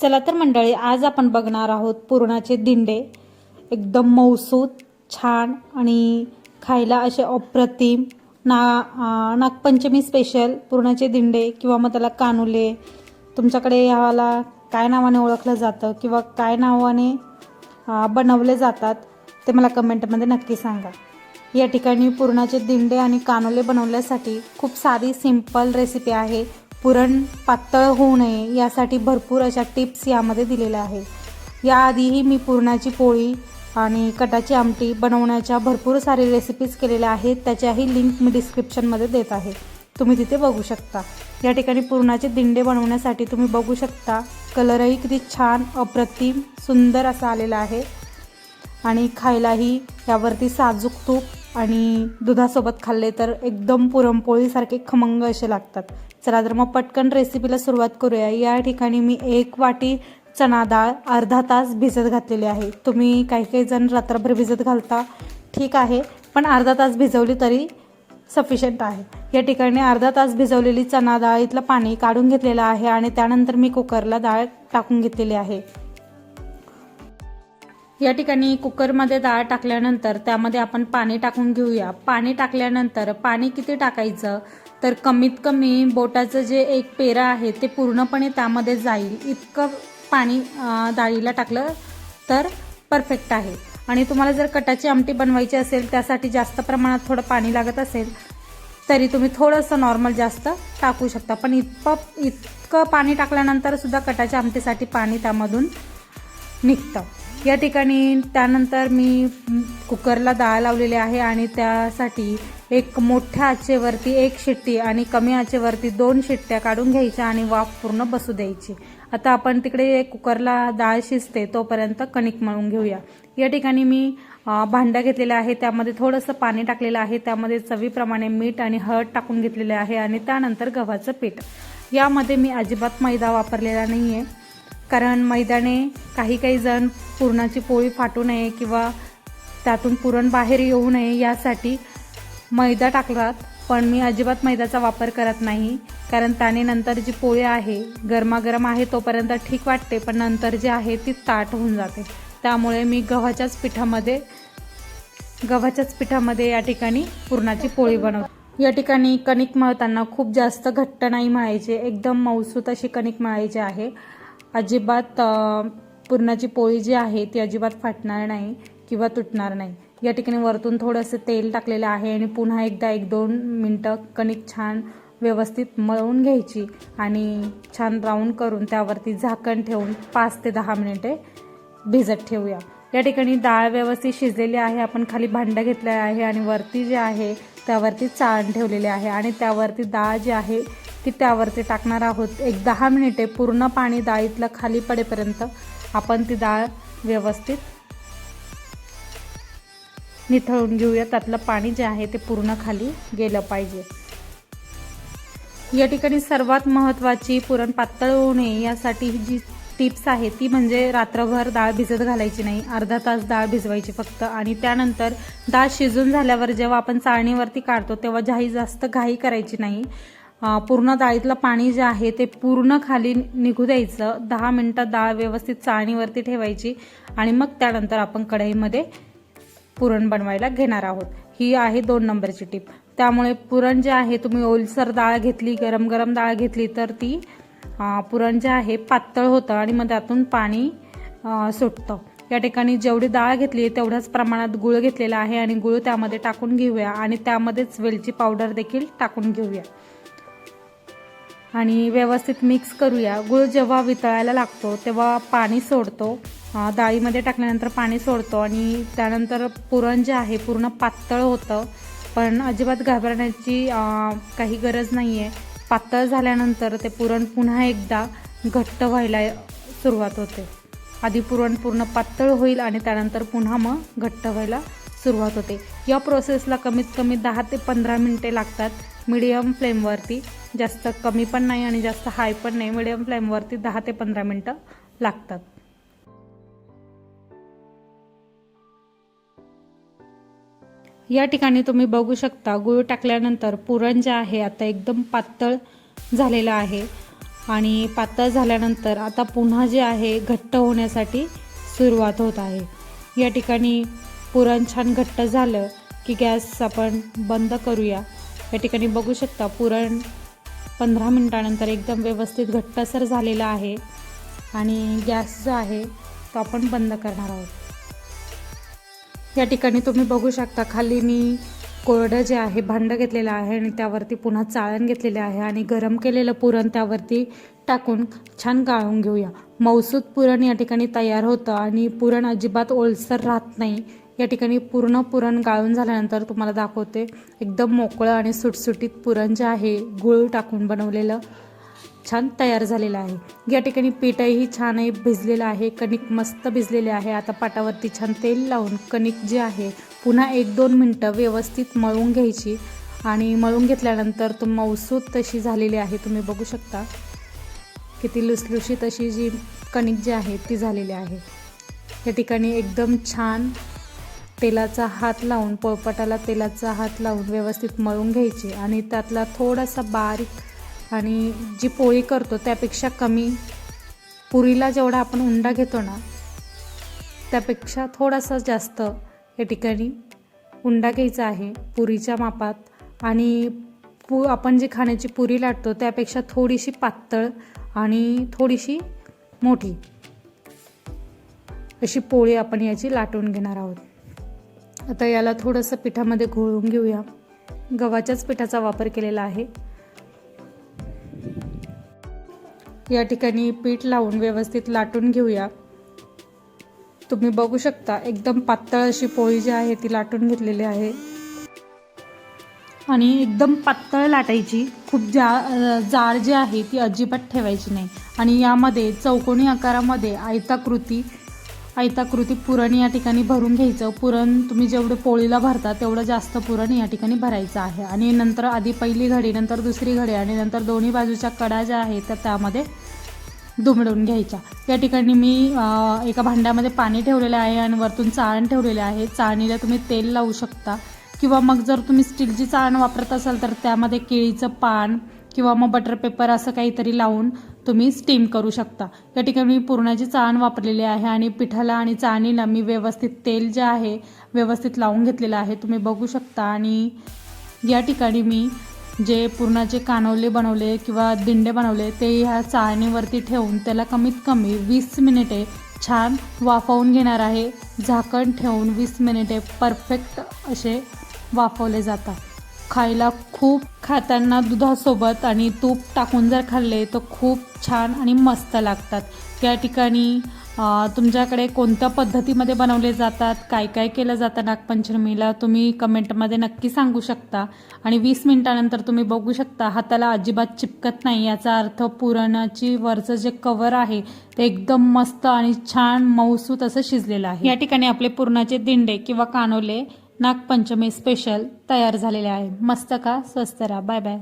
चला तर मंडळी आज आपण बघणार आहोत पुरणाचे दिंडे. एकदम मौसूद छान आणि खायला असे अप्रतिम ना नागपंचमी स्पेशल पुरणाचे दिंडे किंवा मग त्याला कानुले. तुमच्याकडे ह्याला काय नावाने ओळखलं जातं किंवा काय नावाने बनवले जातात ते मला कमेंटमध्ये नक्की सांगा. या ठिकाणी पुरणाचे दिंडे आणि कानोले बनवण्यासाठी खूप साधी सिंपल रेसिपी आहे. पुरण पातळ होऊ नये यासाठी भरपूर अशा टिप्स यामध्ये दिलेल्या आहे याआधीही मी पुरणाची पोळी आणि कटाची आमटी बनवण्याच्या भरपूर सारे रेसिपीज केलेल्या आहेत. त्याच्याही लिंक मी डिस्क्रिप्शनमध्ये देत आहे. तुम्ही तिथे बघू शकता. या ठिकाणी पुरणाचे दिंडे बनवण्यासाठी तुम्ही बघू शकता. कलरही किती छान अप्रतिम सुंदर असा आलेला आहे. आणि खायलाही यावरती साजूक तूप आणि दुधासोबत खाल्ले तर एकदम पुरणपोळीसारखे खमंग असे लागतात. चला तर मग पटकन रेसिपीला सुरुवात करूया. या ठिकाणी मी एक वाटी चणा डाळ अर्धा तास भिजत घातलेली आहे. तुम्ही काही काही जण रात्रभर भिजत घालता. ठीक आहे. पण अर्धा तास भिजवली तरी सफिशियंट आहे. या ठिकाणी अर्धा तास भिजवलेली चणा डाळीतलं पाणी काढून घेतलेलं आहे आणि त्यानंतर मी कुकरला डाळ टाकून घेतलेली आहे. या ठिकाणी कुकरमध्ये डाळ टाकल्यानंतर त्यामध्ये आपण पाणी टाकून घेऊया. पाणी टाकल्यानंतर पाणी किती टाकायचं? तर कमीत कमी बोटाचं जे एक पेरा आहे ते पूर्णपणे त्यामध्ये जाईल. इतकं पाणी डाळीला टाकलं तर परफेक्ट आहे. आणि तुम्हाला जर कटाची आमटी बनवायची असेल त्यासाठी जास्त प्रमाणात थोडं पाणी लागत असेल तरी तुम्ही थोडंसं नॉर्मल जास्त टाकू शकता. पण इतकं इतकं पाणी टाकल्यानंतर सुद्धा कटाच्या आमटीसाठी पाणी त्यामधून निघतं. या ठिकाणी त्यानंतर मी कुकरला डाळ लावलेली आहे आणि त्यासाठी एक मोठ्या आचेवरती एक शिट्टी आणि कमी आचेवरती दोन शिट्ट्या काढून घ्यायच्या आणि वाफ पूर्ण बसू द्यायची. आता आपण तिकडे कुकरला डाळ शिजते तोपर्यंत कणिक मळून घेऊया. या ठिकाणी मी भांडं घेतलेलं आहे. त्यामध्ये थोडंसं पाणी टाकलेलं आहे. त्यामध्ये चवीप्रमाणे मीठ आणि हळद टाकून घेतलेले आहे आणि त्यानंतर गव्हाचं पीठ. यामध्ये मी अजिबात मैदा वापरलेला नाही आहे कारण मैदाने काही काही जण पुरणाची पोळी फाटू नये किंवा त्यातून पुरण बाहेर येऊ नये यासाठी मैदा टाकतात पण मी अजिबात मैद्याचा वापर करत नाही. कारण त्याने नंतर जी पोळी आहे गरमागरम आहे तोपर्यंत ठीक वाटते पण नंतर जी आहे ती ताट होऊन जाते. त्यामुळे मी गव्हाच्याच पिठामध्ये गव्हाच्याच पिठामध्ये या ठिकाणी पुरणाची पोळी बनवते. या ठिकाणी कणिक मळताना खूप जास्त घट्ट नाही मळायचे एकदम मौसूत अशी कणिक मळायची आहे. अजिबात पुरणाची पोळी जी आहे ती अजिबात फाटणार नाही किंवा तुटणार नाही. या ठिकाणी वरतून थोडंसं तेल टाकलेलं आहे आणि पुन्हा एकदा एक दोन मिनटं कणिक छान व्यवस्थित मळून घ्यायची आणि छान राऊंड करून त्यावरती झाकण ठेवून पाच ते दहा मिनिटे भिजत ठेवूया. या ठिकाणी डाळ व्यवस्थित शिजलेली आहे आपण खाली भांडं घेतलं आहे आणि वरती जे आहे त्यावरती चाळण ठेवलेले आहे आणि त्यावरती डाळ जी आहे ती त्यावरती टाकणार आहोत. एक दहा मिनिटे पूर्ण पाणी डाळीतलं खाली पडेपर्यंत आपण ती डाळ व्यवस्थित निथळून घेऊया. त्यातलं पाणी जे आहे ते पूर्ण खाली गेलं पाहिजे. या ठिकाणी सर्वात महत्त्वाची पुरण पातळ होऊ नये यासाठी जी टिप्स आहे ती म्हणजे रात्रभर डाळ भिजत घालायची नाही. अर्धा तास डाळ भिजवायची फक्त. आणि त्यानंतर डाळ शिजून झाल्यावर जेव्हा आपण चाळणीवरती काढतो तेव्हा जाही जास्त घाई करायची नाही. पूर्ण डाळीतलं पाणी जे आहे ते पूर्ण खाली निघू द्यायचं. दहा मिनटं डाळ व्यवस्थित चाळणीवरती ठेवायची आणि मग त्यानंतर आपण कढईमध्ये पुरण बनवायला घेणार आहोत. ही आहे दोन नंबरची टीप. त्यामुळे पुरण जे आहे तुम्ही ओलसर डाळ घेतली गरम गरम डाळ घेतली तर ती पुरण जे आहे पातळ होतं आणि मग त्यातून पाणी सुटतं. या ठिकाणी जेवढी डाळ घेतली तेवढ्याच प्रमाणात गुळ घेतलेला आहे आणि गुळ त्यामध्ये टाकून घेऊया आणि त्यामध्येच वेलची पावडर देखील टाकून घेऊया. आणि व्यवस्थित मिक्स करूया. गुळ जेव्हा वितळायला लागतो तेव्हा पाणी सोडतो. डाळीमध्ये टाकल्यानंतर पाणी सोडतो आणि त्यानंतर पुरण जे आहे पूर्ण पातळ होतं. पण अजिबात घाबरण्याची काही गरज नाही आहे पातळ झाल्यानंतर ते पुरण पुन्हा एकदा घट्ट व्हायला सुरुवात होते. आधी पुरण पूर्ण पातळ होईल आणि त्यानंतर पुन्हा मग घट्ट व्हायला सुरुवात होते. या प्रोसेसला कमीत कमी दहा ते पंधरा मिनटे लागतात. मिडियम फ्लेमवरती जास्त कमी पण नाही आणि जास्त हाय पण नाही. मिडियम फ्लेमवरती दहा ते पंधरा मिनटं लागतात. या ठिकाणी तुम्ही बघू शकता गूळ टाकल्यानंतर पुरण जे आहे आता एकदम पातळ झालेलं आहे. आणि पातळ झाल्यानंतर आता पुन्हा जे आहे घट्ट होण्यासाठी सुरुवात होत आहे. या ठिकाणी पुरण छान घट्ट झालं की गॅस आपण बंद करूया. या ठिकाणी बघू शकता पुरण पंधरा मिनटानंतर एकदम व्यवस्थित घट्टसर झालेला आहे आणि गॅस जो आहे तो आपण बंद करणार आहोत. या ठिकाणी तुम्ही बघू शकता खाली मी कोरडं जे आहे भांडं घेतलेलं आहे आणि त्यावरती पुन्हा चाळण घेतलेले आहे आणि गरम केलेलं पुरण त्यावरती टाकून छान गाळून घेऊया. मौसूद पुरण या ठिकाणी तयार होतं आणि पुरण अजिबात ओलसर राहत नाही. या ठिकाणी पूर्ण पुरण गाळून झाल्यानंतर तुम्हाला दाखवते एकदम मोकळं आणि सुटसुटीत पुरण जे आहे गुळ टाकून बनवलेलं. छान तयार झालेलं आहे. या ठिकाणी पीठही छान आहे भिजलेलं आहे. कणिक मस्त भिजलेले आहे. आता पाटावरती छान तेल लावून कणिक जे आहे पुन्हा एक दोन मिनटं व्यवस्थित मळून घ्यायची. आणि मळून घेतल्यानंतर तो मौसूद तशी झालेली आहे. तुम्ही बघू शकता. किती लुसलुशीत अशी जी कणिक जी आहे ती झालेली आहे. या ठिकाणी एकदम छान तेलाचा हात लावून पोळपाटाला तेलाचा हात लावून व्यवस्थित मळून घ्यायची. आणि त्यातला थोडासा बारीक आणि जी पोळी करतो त्यापेक्षा कमी. पुरीला जेवढा आपण उंडा घेतो ना त्यापेक्षा थोडासा जास्त या ठिकाणी उंडा घ्यायचा आहे पुरीच्या मापात. आणि पु आपण जी खाण्याची पुरी लाटतो त्यापेक्षा थोडीशी पातळ आणि थोडीशी मोठी. अशी पोळी आपण याची लाटून घेणार आहोत. आता याला थोडंसं पिठामध्ये घोळून घेऊया. गव्हाच्याच पिठाचा वापर केलेला आहे. या ठिकाणी पीठ लावून व्यवस्थित लाटून घेऊया. तुम्ही बघू शकता एकदम पातळ अशी पोळी जी आहे ती लाटून घेतलेली आहे. आणि एकदम पातळ लाटायची. खूप जा जाड जी आहे ती अजिबात ठेवायची नाही. आणि यामध्ये चौकोनी आकारामध्ये आयताकृती आयताकृती पुरण या ठिकाणी भरून घ्यायचं. पुरण तुम्ही जेवढं पोळीला भरता तेवढं जास्त पुरण या ठिकाणी भरायचं आहे. आणि नंतर आधी पहिली घडी नंतर दुसरी घडी आणि नंतर दोन्ही बाजूच्या कडा ज्या आहेत त्या त्यामध्ये दुमडून घ्यायच्या. या ठिकाणी मी एका भांड्यामध्ये पाणी ठेवलेलं आहे आणि वरतून चाळण ठेवलेले आहे. चाळणीला तुम्ही तेल लावू शकता. किंवा मग जर तुम्ही स्टीलची चाळण वापरत असाल तर त्यामध्ये केळीचं पान किंवा मग बटर पेपर असं काहीतरी लावून तुम्ही स्टीम करू शकता. या ठिकाणी मी पुरणाची चाळण वापरलेली आहे आणि पिठाला आणि चाळणीला मी व्यवस्थित तेल जे आहे व्यवस्थित लावून घेतलेलं आहे. तुम्ही बघू शकता आणि या ठिकाणी मी जे पुरणाचे कानवले बनवले किंवा दिंडे बनवले ते ह्या चाळणीवरती ठेवून त्याला कमीत कमी वीस मिनिटे छान वाफवून घेणार आहे. झाकण ठेवून वीस मिनिटे परफेक्ट असे वाफवले जातात. खायला खूप खाताना दुधासोबत आणि तूप टाकून जर खाल्ले तर खूप छान आणि मस्त लागतात. या ठिकाणी तुमच्याकडे कोणत्या पद्धतीमध्ये बनवले जातात? काय काय केलं जातं नागपंचमीला? तुम्ही कमेंटमध्ये नक्की सांगू शकता. आणि वीस मिनिटानंतर तुम्ही बघू शकता हाताला अजिबात चिपकत नाही. याचा अर्थ पुरणाची वरचं जे कवर आहे ते एकदम मस्त आणि छान मऊसूत असं शिजलेलं आहे. या ठिकाणी आपले पुरणाचे दिंडे किंवा कानोले नागपंचमी स्पेशल तयार झालेले आहे. मस्त का? स्वस्त राहा. Bye bye